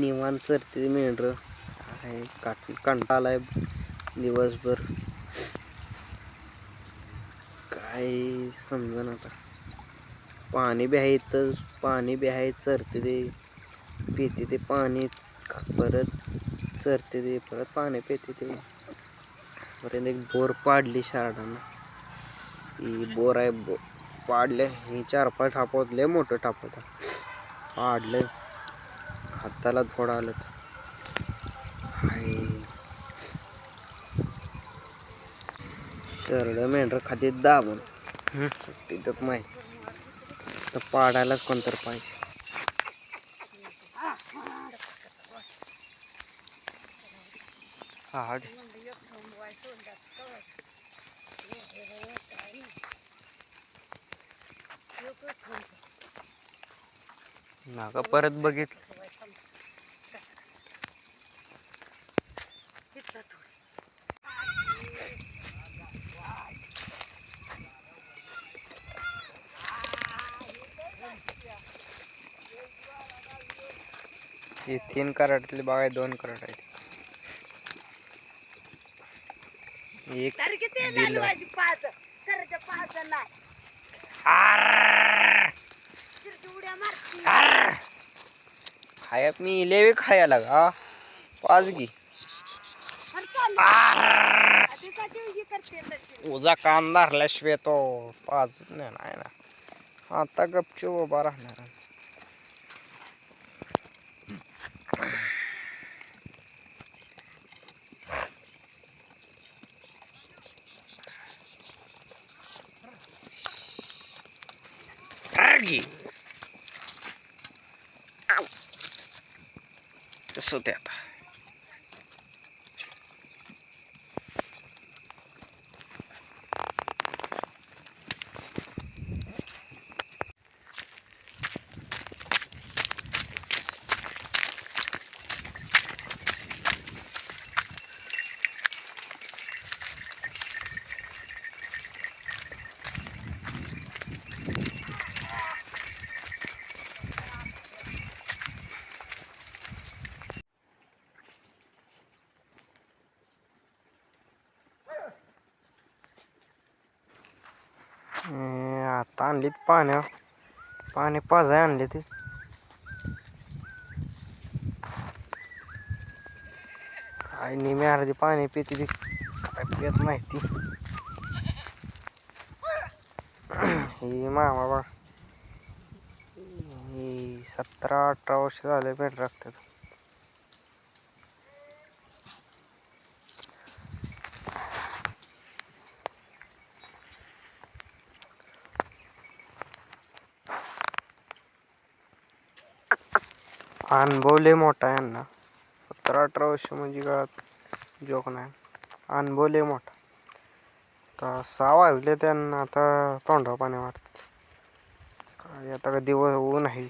निवान चरते मेंढर. आहे काट कंटा आलाय दिवसभर. काय समजा आता. पाणी बी आहे तर पाणी बी आहे चरते ते. पिते ते पाणी परत चरते ते परत पाणी पिते ते. परत एक बोर पाडली शारडानं ही बोर आहे बो पाडले हे चार पाच टापवत लय मोठं टाप पाडलं. हाताला थोडं आलं हाय. शरड मेंढर खाते दाबून. सुट्टी देत माहिती. तर पाडायलाच कोणतर पाहिजे. हा. नाका परत बघितलं. हे तीन कराडातले बाग आहे दोन कराड आहेत. एक दिलं. खायात मी लेवे खाया लागा पाच गी. उजा कान धरल्याशिवाय तो पाच नाही ना. आता गपचूप उभा राहणार. 70. आणलीत पाण्या पाणी पाजाय आणले ते काय नेहमी अर्धी पाणी पिते ती काय पित माहिती ही मामा बा ही सतरा अठरा वर्ष झाले भेट राखतात अनुभव लय मोठा आहे यांना. सतरा अठरा वर्ष म्हणजे का जोक नाही. अनुभव लय मोठा. आता सहा वाजले त्यांना आता तोंडा पाणी वाटत काय आता का दिवस ऊन आहे.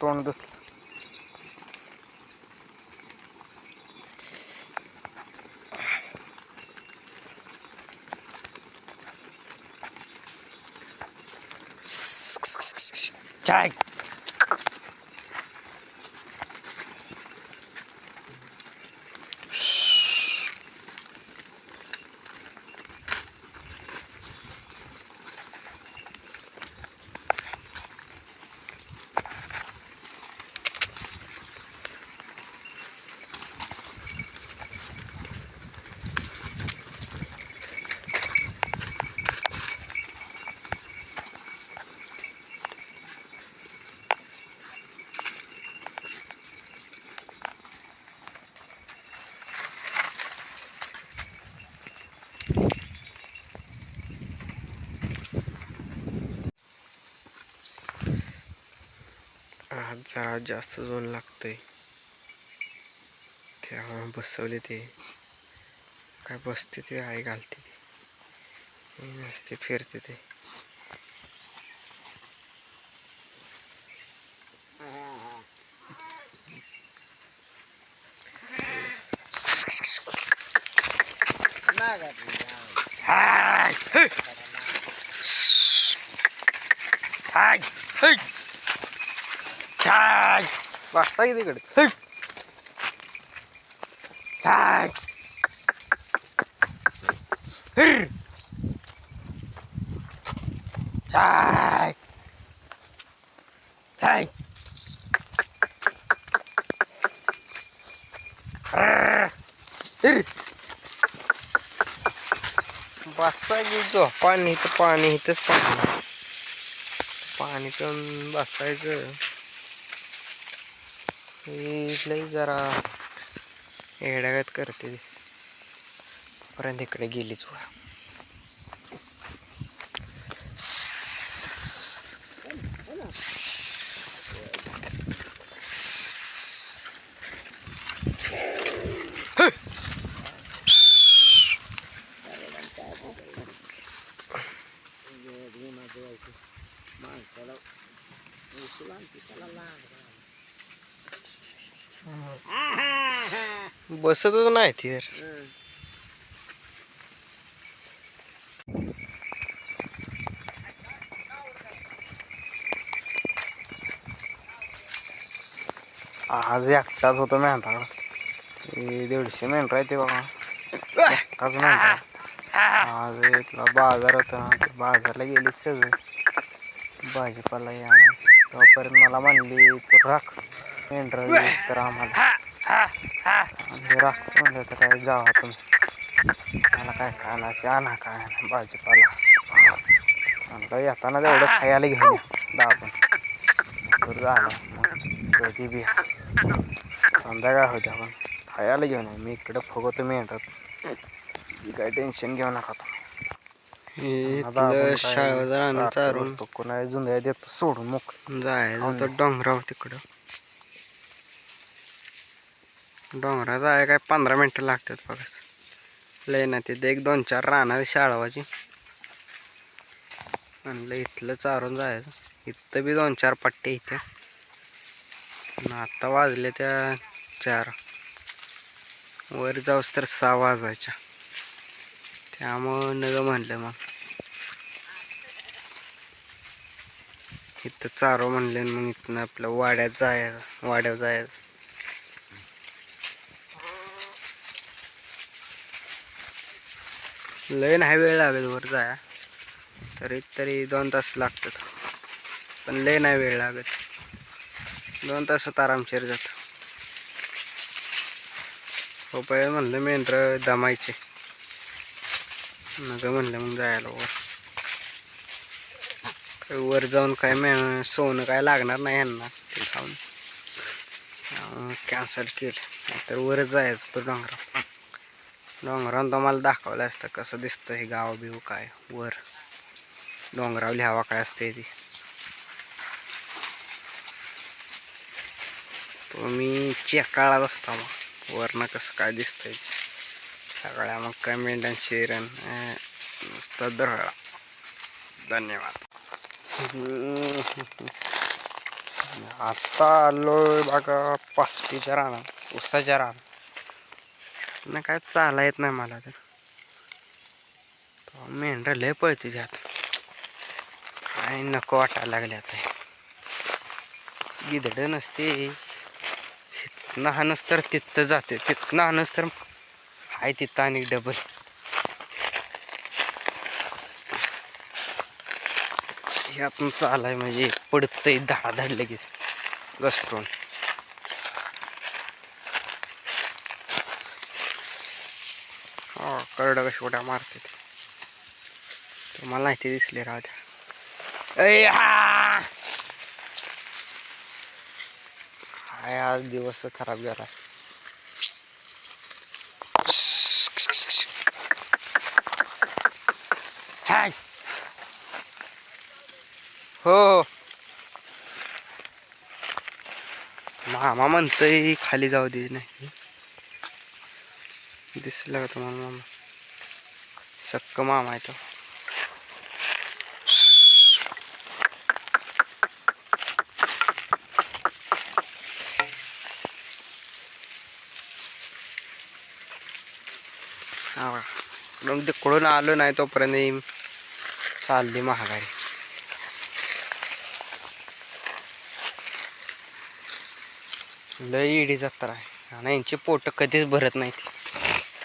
तोंड दुखलं Check. आज जरा जास्त ऊन लागतंय. त्यामुळे बसवले ते. काय बसते ते आई घालते ते. नसते फिरते ते. हाय! हाय! हे! बसता की तिकडे हे. छाय बसा घेतो पाणी तर पाणी इथंच पाणी पाणी पिऊन बसायचं. हे लई जरा येड्यागत करते. ती. पर्यंत इकडे गेलीच लागला बसतच नाही ती. आज एकटाच होतो मेहनताकडं दीडशे मेंढर आहे ते बाबा एकटाच मेंढर आज इथला बाजार होता. ते बाजारला गेली सगळं. भाजीपाला या तोपर्यंत मला म्हणली तू राख. मेंढर तर आम्हाला. आणि राख म्हणलं तर काय जावा तुम्ही. मला काय खायला आणा काय आणा भाजीपाला. म्हणलं येताना तेवढं खायला घेऊन दाबून. तर झालं. मग कधी बी संध्याकाळ होत्या पण. खायला घेऊन मी इकडं फुगवतो मेंढर काय टेन्शन घेऊ नका तुम्ही. शाळेवर चारून. तो कोणा जुंद्या देतो. सोडून मोक जायचं तर डोंगरावर तिकडं. डोंगरा जाय काय पंधरा मिनटं लागतात परत लय ना तिथे एक दोन चार राहणार शाळवाची. म्हणलं इथलं चारून जायचं. इथं बी दोन चार पट्टे इथे. आणि आता वाजले त्या चार. वर जाऊस तर सहा वाजायच्या. त्यामुळं नगं म्हणलं मग. इथं चारो म्हणले मग इथनं आपलं वाड्यात जायचं वाड्यावर जायचं. लय नाही वेळ लागेल वर जाया तरी तरी दोन तास लागतात. पण लय नाही वेळ लागत. दोन तासात आरामशीर जात रुपये म्हणलं मेंढर दमायचे. नका म्हणलं मग जायला वर. काय वर जाऊन काय मे सोनं काय लागणार नाही यांना ते खाऊन. कॅन्सल केलं तर वरच जायचं तो डोंगरा डोंगरावर तुम्हाला दाखवलं असतं कसं दिसतं हे गाव बिव काय वर. डोंगरावली हवा काय असते ती. तुम्ही चेकाळात असता मग. वरनं कसं काय दिसतंय. सगळ्या मग कमेंट आणि शेअर नुसतं दरळा धन्यवाद. आता आलोय बघा पास्टीच्या रानात उसाच्या रानात. ना काय चाला येत नाही मला तर. मेंढर लय पळते त्यात. काय नको वाटायला लागले आता गिधड नसते. तिथनं तर तिथं जाते. तिथं हाणस तर आहे तिथं आणि डबल ह्यातून चालाय म्हणजे पडतंय दहा धड लगेच. घसरून हो करडं कशी उड्या मारते ते. तुम्हाला नाही ते दिसले राहत्या ऐ हाय आज दिवस खराब गेला हाय! हो, हो. मामा म्हणतंय खाली जाऊ दे नाही. दिसलं का तुम्हाला मामा? सक्क मामा आहे तो. हा मग तिकडून आलो नाही तोपर्यंत चालली महागाई. लई इडी जत्रा आहे. आणि यांची पोटं कधीच भरत नाहीत.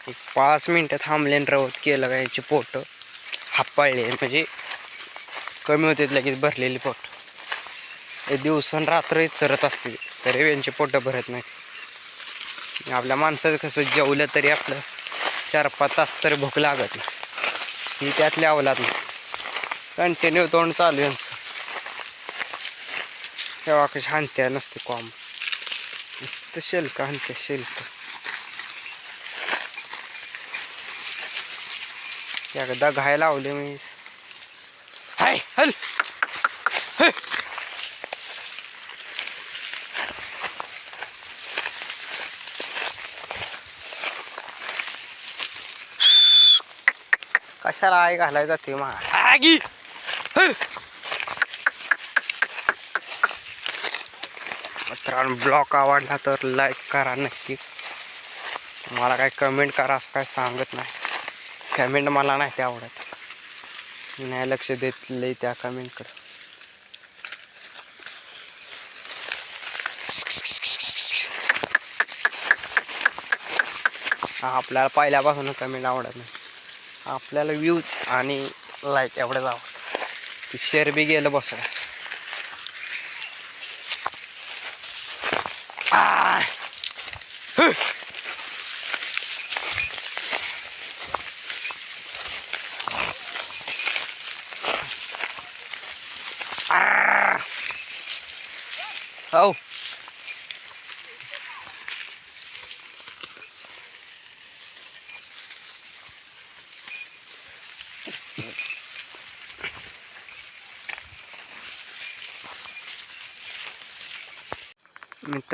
एक पाच मिनटं थांबले आणि रवत केलं का यांची पोटं हापाळले म्हणजे कमी होते लगेच भरलेली पोट. हे दिवसान रात्र चरत असते तरी यांची पोटं भरत नाहीत. आपल्या माणसाचं कसं जेवलं तरी आपलं चार पाच तास तरी भूक लागत नाही. ही त्यातल्या अवलात नाही. कंटिन्यू तोंड चालू आहे यांचं तेव्हा कशी हानत्या नसते कॉम नुसतं शेल्क हानते शेल्क. एकदा घाय लावले मी. हाय हल. कशाला आई घालायला जाते मागी. मित्रांनो ब्लॉग आवडला तर लाईक करा नक्कीच मला काय कमेंट करा असं काय सांगत नाही. कमेंट मला नाही आवडत. मी नाही लक्ष देत लई त्या कमेंटकडं आपल्याला पहिल्यापासून कमेंट आवडत नाही. आपल्याला व्ह्यूज आणि लाईक एवढंच आवडतं. की शेअर बी गेलं बसलं. Huh! Ah!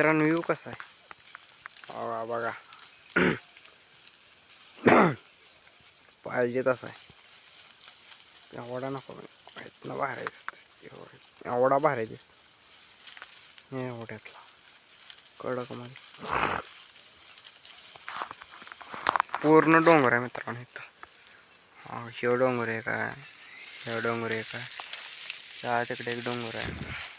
मित्रांनो व्ह्यू कसा आहे बघा बघा. पाहिजे तसा आहे. एवढा नको इथनं दिसतं एवढा. दिसतं एवढ्यातला. कडकमध्ये पूर्ण डोंगर आहे मित्रांनो इथं. हा ह्यो डोंगर आहे काय ह्यो डोंगर आहे काय त्या तिकडे एक डोंगर आहे.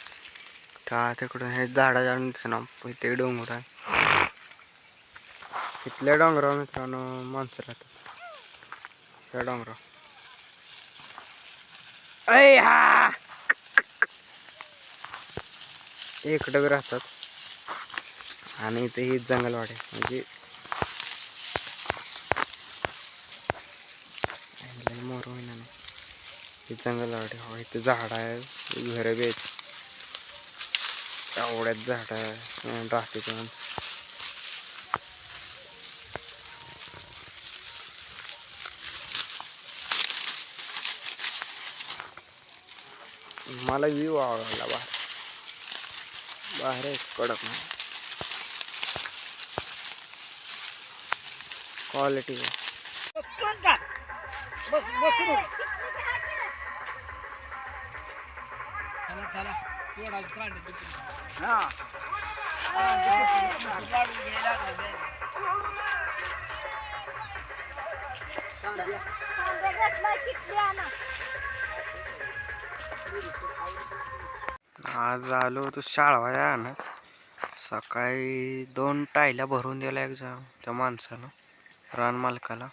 त्या तिकडून हे झाडाच्या दिसना इथे डोंगर आहे. इथल्या डोंगरावर मित्रांनो माणसं राहतात. त्या डोंगरावर. ऐ हा! इकडं राहतात. आणि इथे ही जंगलवाडी म्हणजे मोर होईना नाही. ही जंगलवाडी हो इथे झाड आहे घरं बी आहेत. एवढ्यात झाड आहे. राहते पण मला व्ह्यू आवडला बाहेर. बाहेर आहे. कडक क्वालिटी आज आलो तू शाळा वाया ना. सकाळी दोन टायल्या भरून दिल्या एक्झाम त्या माणसानं रान मालकाला.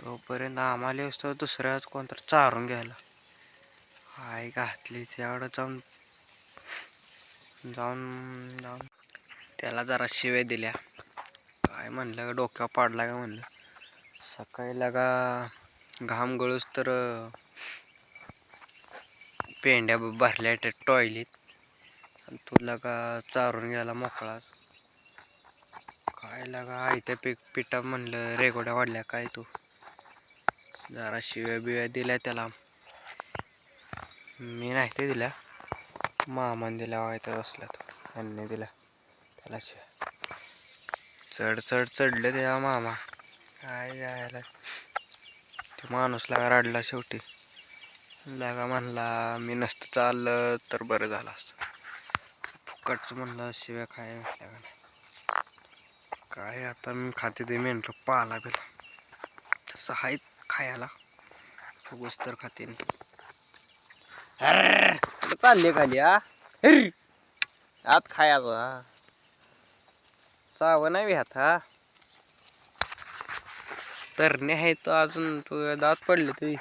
तोपर्यंत आम्हाला असतो दुसऱ्याच कोणतरी चारून घ्यायला. आई घातली त्याकडं जाऊन जाऊन जाऊन. त्याला जरा शिव्या दिल्या. काय म्हणलं का डोक्यावर पाडला का म्हणलं. सकाळी लगा घाम गळूस तर पेंड्या भरल्या त्या टॉयलीत आणि तू लगा चारून गेला मोकळा काय लगा आयत्या पीक पिठा म्हणलं रेगोड्या वाढल्या काय तू. जरा शिव्या बिव्या दिल्या त्याला. मी नाही ते मामान दिला दिल्या असला तो यांनी दिला. त्याला चढ चढ चढलं त्या मामा. काय जायला. ते माणूस लागा रडला शेवटी. लागा म्हणला मी नसतं चाललं तर बरं झालं असतं. फुकटचं म्हणलं शिव्या काय म्हटल्या का नाही काय आता मी खाते ते म्हटलं पाला बिला. तसं आहेत खायला. फुगूस तर खाते चालले खाली हा? आत खायचं हा? चाव नाही ह्यात हा? तरणे आहे अजून तू दात पडले तुझी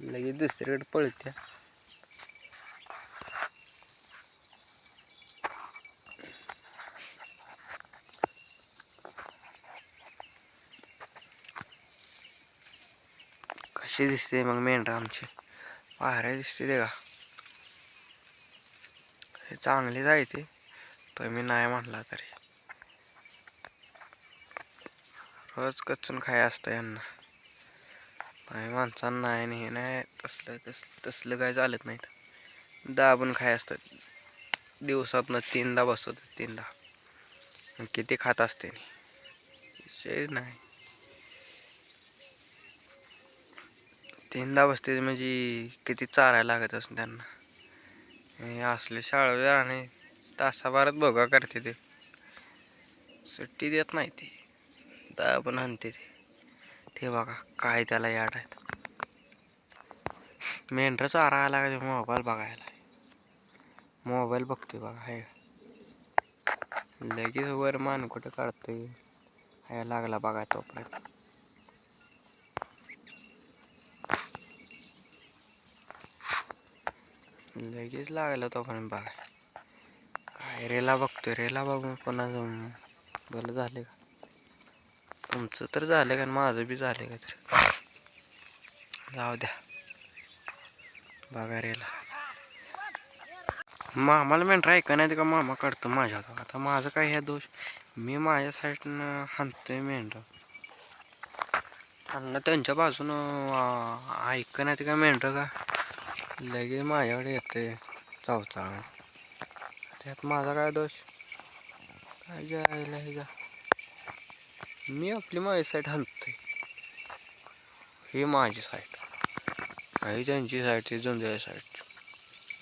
लगेच दुसरीकडे पळत्या. कशी दिसते मग मेंढरा आमची? पाहऱ्या दिसते ते का? हे चांगली जायते पण मी नाही म्हटला तरी. रोज कचून खाय असतं यांना. नाही माणसांना नाही हे नाही तसलं तस तसलं काय चालत नाहीत. दाबून खाय असतात. दिवसातनं तीनदा बसवतात तीनदा. किती खात असते विषय नाही. तीनदा बसते म्हणजे किती चारायला लागत असं त्यांना. हे असले शाळा आणि तासाभरात बघा करते ते. सुट्टी देत नाही ते. दाबून आणते ते. बघा काय त्याला याड आहेत. मेंढरं चारायला का मोबाईल बघायला? मोबाईल बघतोय बघा हे लगेच वर मान कुठं काढतोय? हाय लागला बघा तोपर्यंत. लगेच लागला तोपर्यंत बघा काय रेला बघतोय रेला बघून कोणाचं बरं झाले का? तुमचं तर झालं का माझं बी झालं का तर? जाऊ द्या. बघा रेला. मामाला मेंढरा ऐका नाही का मामा काढतो माझ्या आता माझं काय ह्या दोष? मी माझ्या साईडनं हाणतोय मेंढरा. अन्न त्यांच्या बाजूनं ऐक नाही का मेंढरं का? लगेच माझ्याकडे येते चवचाळ त्यात माझा काय दोष? काय जायला जा. मी आपली माझी साईट हलते ही माझी साईट काही त्यांची साईट ती जुंजाई साईट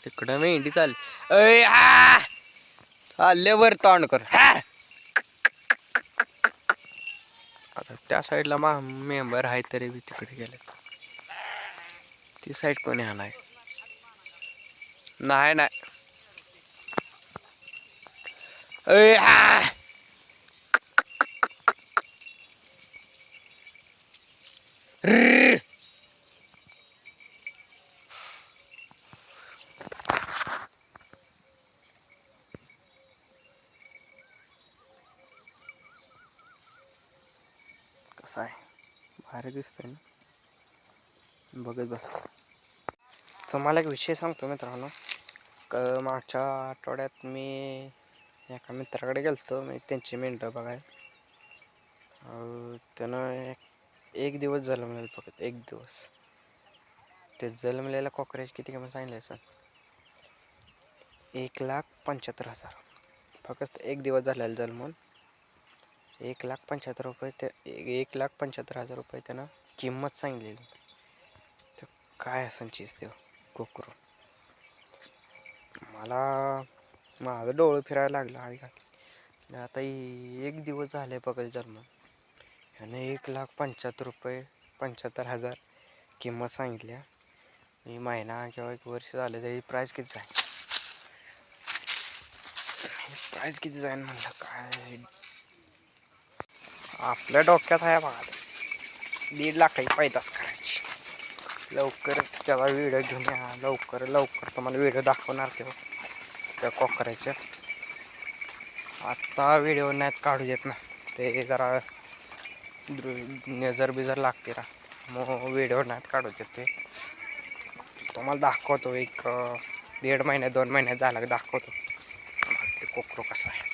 तिकडं मेंढी चालली अय आ! चालले वर तोंड कर. आता त्या साईडला मा मेंबर आहे तरी बी तिकडे गेले ती साईड कोणी हाणाय नाही नाही. अय कसा कसं आहे? भारी दिसतंय ना. बघत बस. तुम्हाला एक विषय सांगतो मित्रांनो. तर मागच्या आठवड्यात मी एका मित्राकडे गेलतो. मी त्यांची मेंढरं बघाय. त्यानं एक एक दिवस जलमलेलं फक्त एक दिवस. ते जलमलेला कॉकरेज किती किंमत सांगितलं सर एक लाख पंच्याहत्तर हजार. फक्त एक दिवस झालेला जन्मून. एक लाख पंच्याहत्तर रुपये ते एक लाख पंच्याहत्तर हजार रुपये त्यानं किंमत सांगितलेली. तर काय असं चीज ते कोकरू. मला माझं डोळं फिरायला लागलं आणि का? आता एक दिवस झाले बघा जन्म. ह्याने एक लाख पंच्याहत्तर रुपये पंच्याहत्तर हजार किंमत सांगितल्या. मी महिना किंवा एक वर्ष झालं तरी प्राईस किती जाईल? प्राईस किती जाईल म्हणलं काय? आपल्या डोक्यात आहे बघा. दीड लाखाची पैदास करायची. लवकर त्याला व्हिडिओ घेऊन या. लवकर लवकर तुम्हाला व्हिडिओ दाखवणार ते. त्या कोकऱ्याच्या आत्ता व्हिडिओ नाहीत काढू देत ना. ते जरा नजर बिजर लागते ना. मग व्हिडिओ नाहीत काढू देत ते. तुम्हाला दाखवतो एक दीड महिन्यात दोन महिन्यात झाला दाखवतो. ते कोकरू कसं आहे.